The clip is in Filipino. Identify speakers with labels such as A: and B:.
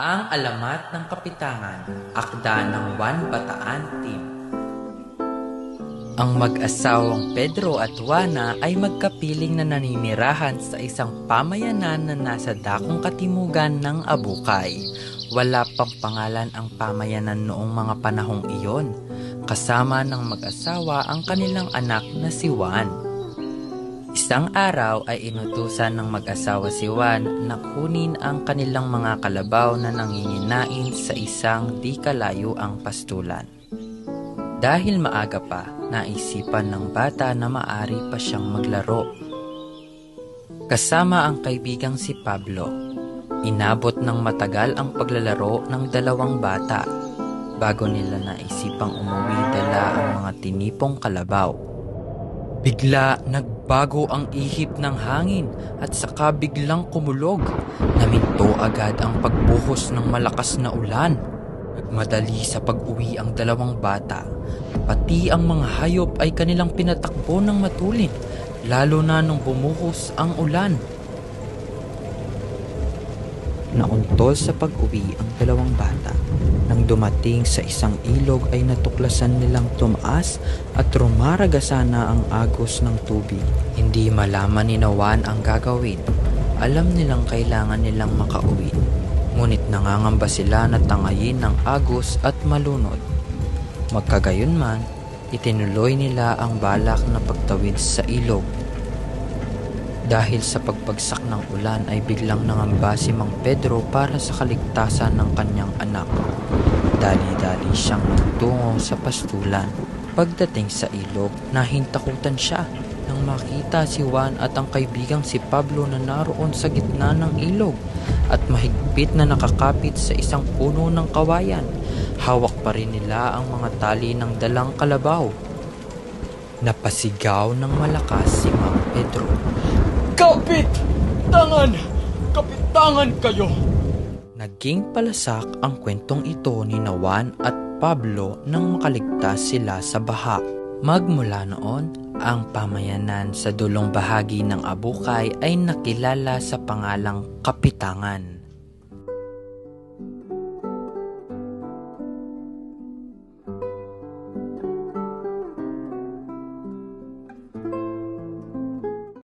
A: Ang Alamat ng Kapitangan, Akda ng Juan Bataan Team. Ang mag-asawang Pedro at Juana ay magkapiling na naninirahan sa isang pamayanan na nasa dakong katimugan ng Abukay. Wala pang pangalan ang pamayanan noong mga panahong iyon. Kasama ng mag-asawa ang kanilang anak na si Juan. Isang araw ay inutusan ng mag-asawa si Juan na kunin ang kanilang mga kalabaw na nanginginain sa isang di kalayo ang pastulan. Dahil maaga pa, naisipan ng bata na maari pa siyang maglaro. Kasama ang kaibigang si Pablo. Inabot ng matagal ang paglalaro ng dalawang bata bago nila naisipang umuwi dala ang mga tinipong kalabaw. Bigla nagbago ang ihip ng hangin at saka biglang kumulog. Naminto agad ang pagbuhos ng malakas na ulan. Nagmadali sa pag-uwi ang dalawang bata. Pati ang mga hayop ay kanilang pinatakbo ng matulin, lalo na nung bumuhos ang ulan. Nauntol sa pag-uwi ang dalawang bata. Nang dumating sa isang ilog ay natuklasan nilang tumaas at rumaragasa na ang agos ng tubig. Hindi malaman ni Nawan ang gagawin. Alam nilang kailangan nilang makauwi. Ngunit nangangamba sila na tangayin ng agos at malunod. Magkagayon man, itinuloy nila ang balak na pagtawid sa ilog. Dahil sa pagpagsak ng ulan ay biglang nangamba si Mang Pedro para sa kaligtasan ng kanyang anak. Dali-dali siyang nagtungo sa pastulan. Pagdating sa ilog, nahintakutan siya nang makita si Juan at ang kaibigang si Pablo na naroon sa gitna ng ilog at mahigpit na nakakapit sa isang puno ng kawayan. Hawak pa rin nila ang mga tali ng dalang kalabaw. Napasigaw ng malakas si Mang Pedro.
B: Kapit! Tangan! Kapitangan kayo!
A: Naging palasak ang kwentong ito ni Nawan at Pablo nang makaligtas sila sa baha. Magmula noon, ang pamayanan sa dulong bahagi ng Abukay ay nakilala sa pangalang Kapitangan.